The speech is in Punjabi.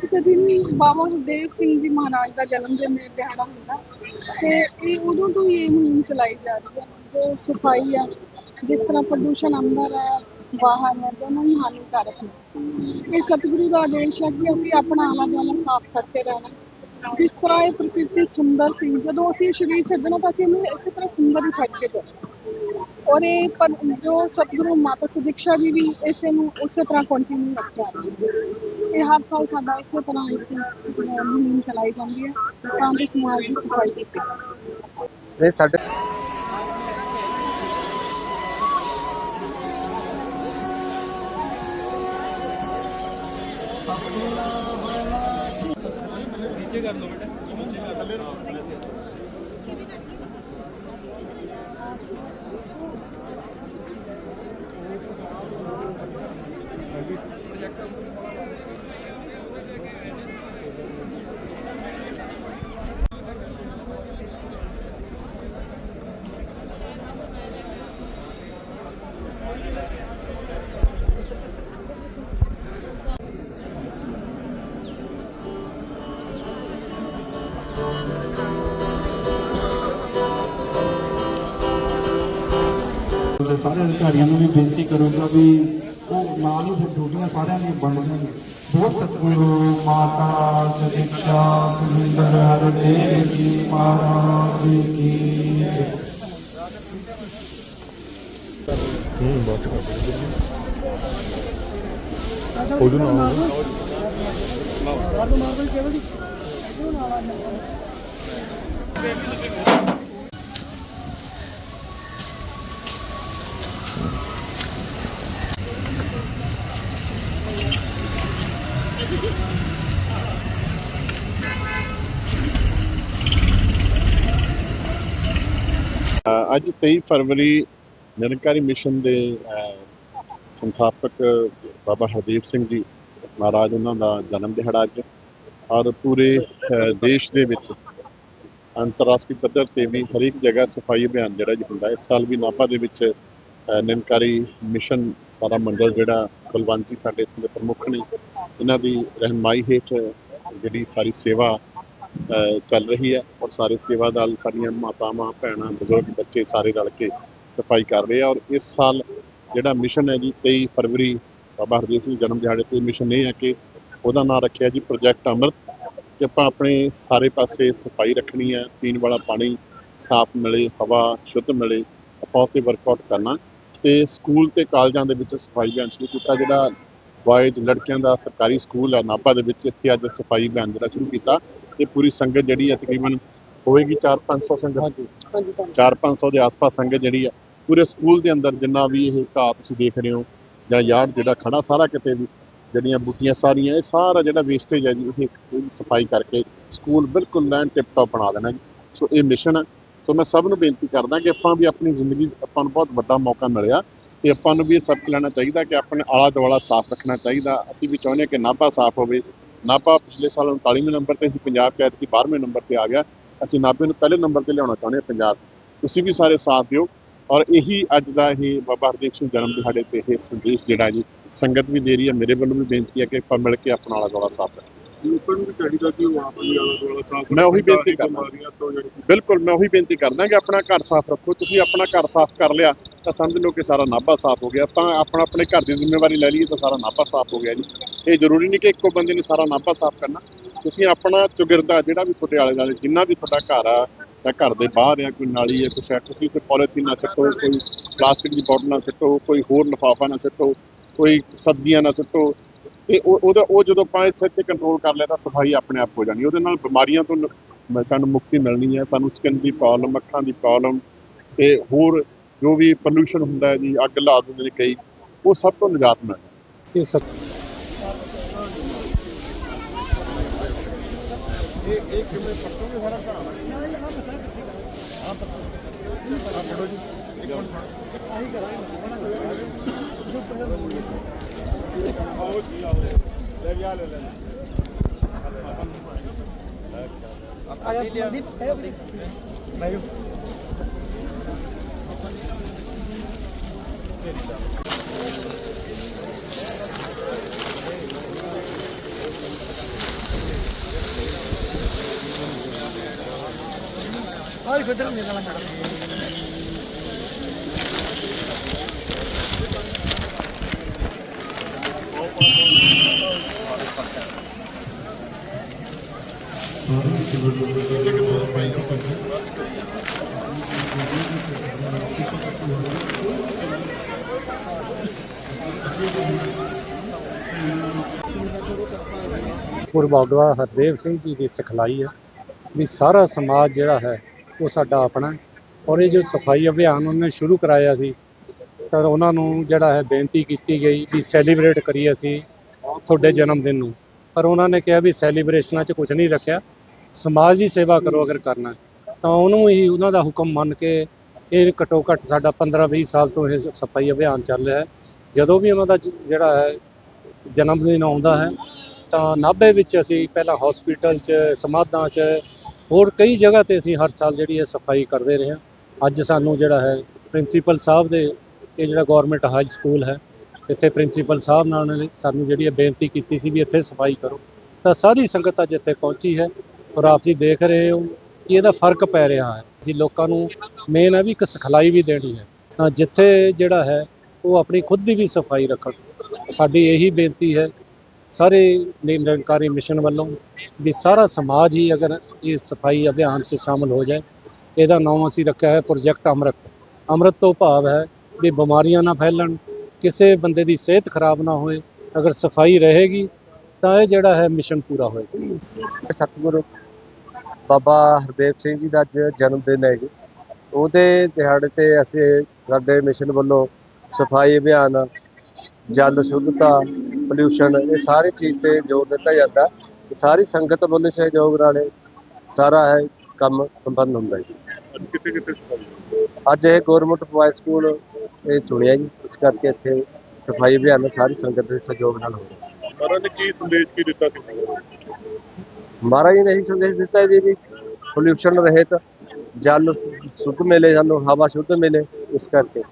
ਅੱਜ ਦੇ ਦਿਨ ਬਾਬਾ ਹਰਦੇਵ ਸਿੰਘ ਜੀ ਮਹਾਰਾਜ ਦਾ ਜਨਮ ਦਿਨ ਦਿਹਾੜਾ ਹੁੰਦਾ, ਤੇ ਇਹ ਉਦੋਂ ਤੋਂ ਹੀ ਇਹ ਮੁਹਿੰਮ ਚਲਾਈ ਜਾ ਰਹੀ ਹੈ, ਜੋ ਸਫ਼ਾਈ ਆ, ਜਿਸ ਤਰ੍ਹਾਂ ਪ੍ਰਦੂਸ਼ਣ ਅੰਦਰ ਹੈ ਬਾਹਰ ਹੈ ਦੋਨੋਂ ਹੀ ਹਾਨੀਕਾਰਕ ਨੇ। ਇਹ ਸਤਿਗੁਰੂ ਦਾ ਆਦੇਸ਼ ਹੈ ਕਿ ਅਸੀਂ ਆਪਣਾ ਆਲਾ ਦੁਆਲਾ ਸਾਫ਼ ਕਰਕੇ ਰਹਿਣਾ। ਜਿਸ ਤਰ੍ਹਾਂ ਇਹ ਪ੍ਰਕਿਰਤੀ ਸੁੰਦਰ ਸੀ, ਜਦੋਂ ਅਸੀਂ ਇਹ ਸਰੀਰ ਛੱਡਣਾ ਤਾਂ ਅਸੀਂ ਇਹਨੂੰ ਇਸੇ ਤਰ੍ਹਾਂ ਸੁੰਦਰ ਹੀ ਛੱਡ ਕੇ ਜਾਣਾ। ਔਰ ਇਹ ਪਰ ਜੋ ਸਤਿਗੁਰੂ ਮਾਤਾ ਸੁਦੀਕਸ਼ਾ ਜੀ ਵੀ ਇਸੇ ਨੂੰ ਉਸੇ ਤਰ੍ਹਾਂ ਕੰਟੀਨਿਊ ਰੱਖਿਆ ਇਹ ਹਰ ਸਾਲ ਸਾਡਾ ਇਸੇ ਤਰ੍ਹਾਂ ਇੱਕ ਮੁਹਿੰਮ ਚਲਾਈ ਜਾਂਦੀ ਹੈ ਤਾਂ ਕਿ ਸਮਾਜ ਦੀ ਸਫ਼ਾਈ ਕੀਤੀ ਜਾ ਸਕੇ। ਇਹ ਸਾਡੇ ਸਾਰੇ ਅਧਿਕਾਰੀਆਂ ਨੂੰ ਵੀ ਬੇਨਤੀ ਕਰੂੰਗਾ ਵੀ ਉਹ ਨਾਲ ਹੀ ਫਿਰ ਡਿਊਟੀਆਂ ਸਾਰਿਆਂ ਦੀਆਂ ਬਣਦੀਆਂ ਨੇ। ਬਹੁਤ ਸਤਿਗੁਰੂ ਮਾਤਾ ਸਦੀਕਸ਼ਾ ਸੁਰਿੰਦਰ ਹਰਦੇਵ ਜੀ ਮਹਾਰਾਜ ਕੀ ਅੱਜ 23 ਫਰਵਰੀ ਨਿਰੰਕਾਰੀ ਮਿਸ਼ਨ ਦੇ ਸੰਸਥਾਪਕ ਬਾਬਾ ਹਰਦੀਪ ਸਿੰਘ ਜੀ ਮਹਾਰਾਜ ਉਹਨਾਂ ਦਾ ਜਨਮ ਦਿਹਾੜਾ ਅੱਜ ਔਰ ਪੂਰੇ ਦੇਸ਼ ਦੇ ਵਿੱਚ ਅੰਤਰਰਾਸ਼ਟਰੀ ਪੱਧਰ ਤੇ ਵੀ ਹਰੇਕ ਜਗ੍ਹਾ ਸਫ਼ਾਈ ਅਭਿਆਨ ਜਿਹੜਾ ਜੀ ਹੁੰਦਾ, ਇਸ ਸਾਲ ਵੀ ਨਾਭਾ ਦੇ ਵਿੱਚ ਨਿਰੰਕਾਰੀ ਮਿਸ਼ਨ ਸਾਰਾ ਮੰਡਲ ਜਿਹੜਾ ਕੁਲਵੰਤ ਜੀ ਸਾਡੇ ਇੱਥੇ ਦੇ ਪ੍ਰਮੁੱਖ ਨੇ, ਇਹਨਾਂ ਦੀ ਰਹਿਨਮਾਈ ਹੇਠ ਜਿਹੜੀ ਸਾਰੀ ਸੇਵਾ ਚੱਲ ਰਹੀ ਹੈ ਔਰ ਸਾਰੇ ਸੇਵਾਦਾਰ ਸਾਡੀਆਂ ਮਾਤਾਵਾਂ, ਭੈਣਾਂ, ਬਜ਼ੁਰਗ, ਬੱਚੇ ਸਾਰੇ ਰਲ ਕੇ ਸਫ਼ਾਈ ਕਰ ਰਹੇ ਆ ਔਰ ਇਸ ਸਾਲ ਜਿਹੜਾ ਮਿਸ਼ਨ ਹੈ ਜੀ 23 ਫਰਵਰੀ, ਬਾਬਾ ਹਰਦੀਪ ਸਿੰਘ ਜਨਮ ਦਿਹਾੜੇ ਤੇ ਮਿਸ਼ਨ ਇਹ ਹੈ ਕਿ ਉਹਦਾ ਨਾਮ ਰੱਖਿਆ ਜੀ ਪ੍ਰੋਜੈਕਟ ਅੰਮ੍ਰਿਤ ਕਿ ਆਪਾਂ ਆਪਣੇ ਸਾਰੇ ਪਾਸੇ ਸਫ਼ਾਈ ਰੱਖਣੀ ਹੈ, ਪੀਣ ਵਾਲਾ ਪਾਣੀ ਸਾਫ਼ ਮਿਲੇ, ਹਵਾ ਸ਼ੁੱਧ ਮਿਲੇ, ਆਪਾਂ ਉੱਤੇ ਵਰਕਆਊਟ ਕਰਨਾ। ਤੇ ਸਕੂਲ ਤੇ ਕਾਲਜਾਂ ਦੇ ਵਿੱਚ ਸਫ਼ਾਈ ਅਭਿਆਨ ਸ਼ੁਰੂ ਕੀਤਾ, ਜਿਹੜਾ ਬॉयਜ਼ ਲੜਕਿਆਂ ਦਾ ਸਰਕਾਰੀ ਸਕੂਲ ਹੈ, ਨਾਭਾ ਦੇ ਵਿੱਚ, ਇੱਥੇ ਅੱਜ ਸਫ਼ਾਈ ਅਭਿਆਨ ਜਿਹੜਾ ਸ਼ੁਰੂ ਕੀਤਾ। ਤੇ ਪੂਰੀ ਸੰਗਤ ਜਿਹੜੀ ਹੈ ਤਕਰੀਬਨ ਹੋਏਗੀ 4-500 ਸੰਗਤ। ਹਾਂਜੀ 4-500 ਦੇ ਆਸ-ਪਾਸ ਸੰਗਤ ਜਿਹੜੀ ਹੈ ਪੂਰੇ ਸਕੂਲ ਦੇ ਅੰਦਰ ਜਿੰਨਾ ਵੀ ਇਹ ਘਾਹ ਤੁਸੀਂ ਦੇਖ ਰਹੇ ਹੋ ਜਾਂ ਯਾਰਡ ਜਿਹੜਾ ਖੜਾ ਸਾਰਾ ਕਿਤੇ ਵੀ ਜਿਹੜੀਆਂ ਬੂਟੀਆਂ ਸਾਰੀਆਂ ਇਹ ਸਾਰਾ ਜਿਹੜਾ ਵੇਸਟੇਜ ਹੈ ਜੀ ਇਹਦੀ ਸਫ਼ਾਈ ਕਰਕੇ ਸਕੂਲ ਬਿਲਕੁਲ ਲੈਂਡ ਟਿਪ ਟਾਪ ਬਣਾ ਦੇਣਾ ਜੀ। ਸੋ ਇਹ ਮਿਸ਼ਨ ਹੈ ਸੋ ਮੈਂ ਸਭ ਨੂੰ ਬੇਨਤੀ ਕਰਦਾ ਕਿ ਆਪਾਂ ਵੀ ਆਪਣੀ ਜ਼ਿੰਦਗੀ ਆਪਾਂ ਨੂੰ ਬਹੁਤ ਵੱਡਾ ਮੌਕਾ ਮਿਲਿਆ ਤੇ ਆਪਾਂ ਨੂੰ ਵੀ ਇਹ ਸਬਕ ਲੈਣਾ ਚਾਹੀਦਾ ਕਿ ਆਪਣੇ ਆਲਾ ਦੁਆਲਾ ਸਾਫ਼ ਰੱਖਣਾ ਚਾਹੀਦਾ। ਅਸੀਂ ਵੀ ਚਾਹੁੰਦੇ ਹਾਂ ਕਿ ਨਾਭਾ ਸਾਫ਼ ਹੋਵੇ ਨਾਭਾ ਪਿਛਲੇ ਸਾਲ 39ਵੇਂ ਨੰਬਰ ਤੇ ਸੀ ਪੰਜਾਬ ਕੈਦ ਦੀ 12ਵੇਂ ਨੰਬਰ ਤੇ ਆ ਗਿਆ। ਅਸੀਂ ਨਾਭੇ ਨੂੰ ਪਹਿਲੇ ਨੰਬਰ ਤੇ ਲਿਆਉਣਾ ਚਾਹੁੰਦੇ ਹਾਂ ਪੰਜਾਬ। ਤੁਸੀਂ ਵੀ ਸਾਰੇ ਸਾਥ ਦਿਓ ਔਰ ਇਹੀ ਅੱਜ ਦਾ ਇਹ ਬਾਬਾ ਹਰਦੀਪ ਸਿੰਘ ਜਨਮ ਦਿਹਾੜੇ ਤੇ ਇਹ ਸੰਦੇਸ਼ ਜਿਹੜਾ ਜੀ ਸੰਗਤ ਵੀ ਦੇ ਰਹੀ ਹੈ। ਮੇਰੇ ਵੱਲੋਂ ਵੀ ਬੇਨਤੀ ਹੈ ਕਿ ਆਪਾਂ ਮਿਲ ਕੇ ਆਪਣਾ ਆਲਾ ਦੁਆਲਾ ਸਾਫ਼ ਰੱਖੀਏ ਕਿ ਮੈਂ ਉਹੀ ਬੇਨਤੀ ਕਰਦਾ। ਤੋਂ ਬਿਲਕੁਲ ਮੈਂ ਉਹੀ ਬੇਨਤੀ ਕਰਦਾ ਕਿ ਆਪਣਾ ਘਰ ਸਾਫ਼ ਰੱਖੋ। ਤੁਸੀਂ ਆਪਣਾ ਘਰ ਸਾਫ਼ ਕਰ ਲਿਆ ਤਾਂ ਸਮਝ ਲਓ ਕਿ ਸਾਰਾ ਨਾਭਾ ਸਾਫ਼ ਹੋ ਗਿਆ। ਆਪਾਂ ਆਪਣਾ ਆਪਣੇ ਘਰ ਦੀ ਜ਼ਿੰਮੇਵਾਰੀ ਲੈ ਲਈਏ ਤਾਂ ਸਾਰਾ ਨਾਭਾ ਸਾਫ਼ ਹੋ ਗਿਆ ਜੀ। ਇਹ ਜ਼ਰੂਰੀ ਨਹੀਂ ਕਿ ਇੱਕੋ ਬੰਦੇ ਨੇ ਸਾਰਾ ਨਾਭਾ ਸਾਫ਼ ਕਰਨਾ। ਤੁਸੀਂ ਆਪਣਾ ਚੁਗਿਰਦਾ ਜਿਹੜਾ ਵੀ ਤੁਹਾਡੇ ਆਲੇ ਦੁਆਲੇ ਜਿੰਨਾ ਵੀ ਤੁਹਾਡਾ ਘਰ ਆ, ਜਾਂ ਘਰ ਦੇ ਬਾਹਰ ਆ, ਕੋਈ ਨਾਲੀ ਹੈ ਕੁਛ ਹੈ ਤੁਸੀਂ ਉੱਥੇ ਪੋਲੀਥੀਨ ਨਾ ਸਿੱਟੋ, ਕੋਈ ਪਲਾਸਟਿਕ ਦੀ ਬੋਤਲ ਨਾ ਸਿੱਟੋ, ਕੋਈ ਹੋਰ ਲਿਫਾਫਾ ਨਾ ਸਿੱਟੋ, ਕੋਈ ਸਬਜ਼ੀਆਂ ਨਾ ਸਿੱਟੋ। ਤੇ ਉਹਦਾ, ਉਹ ਜਦੋਂ ਆਪਾਂ ਇਸ ਤੇ ਕੰਟਰੋਲ ਕਰ ਲਿਆ ਤਾਂ ਸਫ਼ਾਈ ਆਪਣੇ ਆਪ ਹੋ ਜਾਣੀ। ਉਹਦੇ ਨਾਲ ਬਿਮਾਰੀਆਂ ਤੋਂ ਸਾਨੂੰ ਮੁਕਤੀ ਮਿਲਣੀ ਹੈ ਸਾਨੂੰ ਸਕਿਨ ਦੀ ਪ੍ਰੋਬਲਮ ਅੱਖਾਂ ਦੀ ਪ੍ਰੋਬਲਮ ਤੇ ਹੋਰ ਜੋ ਵੀ ਪੋਲੂਸ਼ਨ ਹੁੰਦਾ ਹੈ ਜੀ, ਅੱਗ ਲਾ ਦਿੰਦੇ ਨੇ ਕਈ, ਉਹ ਸਭ ਤੋਂ ਨਿਜਾਤ ਮਿਲਣੀ ਇਹ ਸਭ ਇਹ ਇਹ ਕਿਵੇਂ ਪੱਟੋਗੇ ਸਾਰਾ ਘਰ ਆ ਪੜੋ ਜੀ। ਇੱਕ ਮਿੰਟ ਫੜੋ। ਆਹੀ ਕਰਾਂਗੇ ਆਓ ਜੀ ਆਓ ਲੈ ਗਿਆ ਲੈ ਲੈ ਆਪਾਂ ਨੂੰ ਪਾਏਗਾ। ਮੈਂ ਗੁਰੂ ਬਾਬਾ ਹਰਦੇਵ ਸਿੰਘ ਜੀ ਦੀ ਸਿਖਲਾਈ ਹੈ ਵੀ ਸਾਰਾ ਸਮਾਜ ਜਿਹੜਾ ਹੈ ਉਹ ਸਾਡਾ ਆਪਣਾ ਔਰ ਇਹ ਜੋ ਸਫ਼ਾਈ ਅਭਿਆਨ ਉਹਨੇ ਸ਼ੁਰੂ ਕਰਾਇਆ ਸੀ, ਤਾਂ ਉਹਨਾਂ ਨੂੰ ਜਿਹੜਾ ਹੈ ਬੇਨਤੀ ਕੀਤੀ ਗਈ ਵੀ ਸੈਲੀਬ੍ਰੇਟ ਕਰੀਏ ਅਸੀਂ ਤੁਹਾਡੇ ਜਨਮ ਦਿਨ ਨੂੰ। ਪਰ ਉਹਨਾਂ ਨੇ ਕਿਹਾ ਵੀ ਸੈਲੀਬ੍ਰੇਸ਼ਨਾਂ 'ਚ ਕੁਝ ਨਹੀਂ ਰੱਖਿਆ। ਸਮਾਜ ਦੀ ਸੇਵਾ ਕਰੋ ਅਗਰ ਕਰਨਾ ਤਾਂ ਉਹਨੂੰ ਹੀ ਉਹਨਾਂ ਦਾ ਹੁਕਮ ਮੰਨ ਕੇ ਇਹ ਘੱਟੋ ਘੱਟ ਸਾਡਾ 15 20 ਸਾਲ ਤੋਂ ਇਹ ਸਫ਼ਾਈ ਅਭਿਆਨ ਚੱਲ ਰਿਹਾ ਹੈ। ਜਦੋਂ ਵੀ ਉਹਨਾਂ ਦਾ ਜਿਹੜਾ ਹੈ ਜਨਮ ਦਿਨ ਆਉਂਦਾ ਹੈ, ਤਾਂ ਨਾਭੇ ਵਿੱਚ ਅਸੀਂ ਪਹਿਲਾਂ ਹਸਪੀਟਲ 'ਚ, ਸਮਾਧਾਂ 'ਚ ਹੋਰ ਕਈ ਜਗ੍ਹਾ ਤੇ ਅਸੀਂ ਹਰ ਸਾਲ ਜਿਹੜੀ ਹੈ ਸਫ਼ਾਈ ਕਰਦੇ ਰਹੇ ਹਾਂ। ਅੱਜ ਸਾਨੂੰ ਜਿਹੜਾ ਹੈ, ਪ੍ਰਿੰਸੀਪਲ ਸਾਹਿਬ ਦੇ, ਇਹ ਜਿਹੜਾ ਗਵਰਨਮੈਂਟ ਹਾਈ ਸਕੂਲ ਹੈ, ਇੱਥੇ ਪ੍ਰਿੰਸੀਪਲ ਸਾਹਿਬ ਨਾਲ ਉਹਨਾਂ ਨੇ ਸਾਨੂੰ ਜਿਹੜੀ ਹੈ ਬੇਨਤੀ ਕੀਤੀ ਸੀ ਵੀ ਇੱਥੇ ਸਫ਼ਾਈ ਕਰੋ। ਤਾਂ ਸਾਰੀ ਸੰਗਤ ਅੱਜ ਇੱਥੇ ਪਹੁੰਚੀ ਹੈ ਔਰ ਆਪ ਜੀ ਦੇਖ ਰਹੇ ਹੋ ਕਿ ਇਹਦਾ ਫ਼ਰਕ ਪੈ ਰਿਹਾ ਹੈ। ਜੀ ਲੋਕਾਂ ਨੂੰ ਮੇਨ ਹੈ ਵੀ ਇੱਕ ਸਿਖਲਾਈ ਵੀ ਦੇਣੀ ਹੈ। ਤਾਂ ਜਿੱਥੇ ਜਿਹੜਾ ਹੈ, ਉਹ ਆਪਣੀ ਖੁਦ ਦੀ ਵੀ ਸਫ਼ਾਈ ਰੱਖਣ। ਸਾਡੀ ਇਹੀ ਬੇਨਤੀ ਹੈ ਸਾਰੇ ਨਿਰੰਕਾਰੀ ਮਿਸ਼ਨ ਵੱਲੋਂ ਵੀ ਸਾਰਾ ਸਮਾਜ ਹੀ ਅਗਰ ਇਹ ਸਫ਼ਾਈ ਅਭਿਆਨ 'ਚ ਸ਼ਾਮਲ ਹੋ ਜਾਏ, ਇਹਦਾ ਨਾਮ ਅਸੀਂ ਰੱਖਿਆ ਹੈ ਪ੍ਰੋਜੈਕਟ ਅੰਮ੍ਰਿਤ ਅੰਮ੍ਰਿਤ ਤੋਂ ਭਾਵ ਹੈ ਵੀ ਬਿਮਾਰੀਆਂ ਨਾ ਫੈਲਣ, ਕਿਸੇ ਬੰਦੇ ਦੀ ਸਿਹਤ ਖਰਾਬ ਨਾ ਹੋਏ, ਅਗਰ ਸਫ਼ਾਈ ਰਹੇਗੀ, ਤਾਂ ਇਹ ਜਿਹੜਾ ਹੈ ਮਿਸ਼ਨ ਪੂਰਾ ਹੋਏਗਾ। ਸਤਿਗੁਰੂ ਬਾਬਾ ਹਰਦੇਵ ਸਿੰਘ ਜੀ ਦਾ ਅੱਜ ਜਨਮ ਦਿਨ ਹੈ ਜੀ। ਉਹਦੇ ਦਿਹਾੜੇ ਤੇ ਅਸੀਂ ਸਾਡੇ ਮਿਸ਼ਨ ਵੱਲੋਂ ਸਫ਼ਾਈ ਅਭਿਆਨ, ਜਲ ਸ਼ੁੱਧਤਾ ਪੋਲਿਊਸ਼ਨ ਇਹ ਸਾਰੀ ਚੀਜ਼ ਤੇ ਜ਼ੋਰ ਦਿੱਤਾ ਜਾਂਦਾ। ਸਾਰੀ ਸੰਗਤ ਵੱਲੋਂ ਸਹਿਯੋਗ ਨਾਲ ਇਹ ਸਾਰਾ ਹੈ ਕੰਮ ਸੰਪੰਨ ਹੁੰਦਾ ਜੀ। ਅੱਜ ਇਹ ਗਵਰਨਮੈਂਟ ਬॉयਜ਼ ਸਕੂਲ ਇਹ ਚੁਣਿਆ ਜੀ। ਇਸ ਕਰਕੇ ਇੱਥੇ ਸਫ਼ਾਈ ਅਭਿਆਨ ਸਾਰੀ ਸੰਗਤ ਦੇ ਸਹਿਯੋਗ ਨਾਲ ਹੋ ਰਿਹਾ ਮਹਾਰਾਜ ਨੇ ਕੀ ਸੰਦੇਸ਼ ਕੀ ਦਿੱਤਾ ਸੀ? ਮਹਾਰਾਜ ਨੇ ਇਹੀ ਸੰਦੇਸ਼ ਦਿੱਤਾ ਜੀ ਵੀ ਪੋਲਿਊਸ਼ਨ ਰਹਿਤ ਜਲ ਸ਼ੁੱਧ ਮਿਲੇ ਸਾਨੂੰ ਹਵਾ ਸ਼ੁੱਧ ਮਿਲੇ ਇਸ ਕਰਕੇ।